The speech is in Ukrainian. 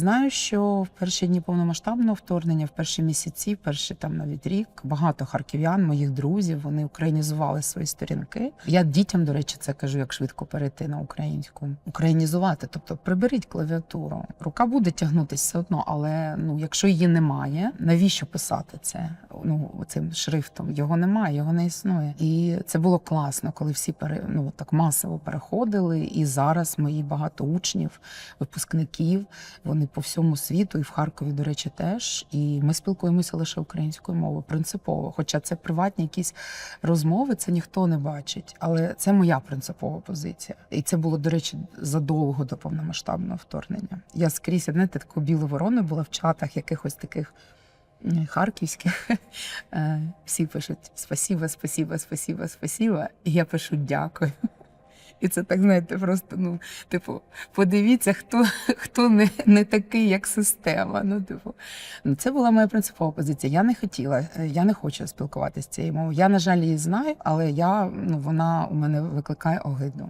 Знаю, що в перші дні повномасштабного вторгнення, в перші місяці, перші там навіть рік, багато харків'ян, моїх друзів, вони українізували свої сторінки. Я дітям, до речі, це кажу, як швидко перейти на українську. Українізувати, тобто приберіть клавіатуру. Рука буде тягнутися все одно, але ну, якщо її немає, навіщо писати це? Ну цим шрифтом його немає, його не існує. І це було класно, коли всі пере, ну, так масово переходили. І зараз мої багато учнів, випускників, вони по всьому світу, і в Харкові, до речі, теж. І ми спілкуємося лише українською мовою, принципово. Хоча це приватні якісь розмови, це ніхто не бачить. Але це моя принципова позиція. І це було, до речі, задовго до повномасштабного вторгнення. Я скрізь, знаєте, такою білою вороною була в чатах якихось таких. Харківських Е, всі пишуть спасіба, спасіба, спасіба, спасіба. І я пишу дякую. І це так, знаєте, просто ну, типу, подивіться, хто, хто не, не такий, як система. Ну, типу, ну, це була моя принципова позиція. Я не хотіла, е, я не хочу спілкуватися з цією мовою. Я, на жаль, її знаю, але я, ну, вона у мене викликає огиду.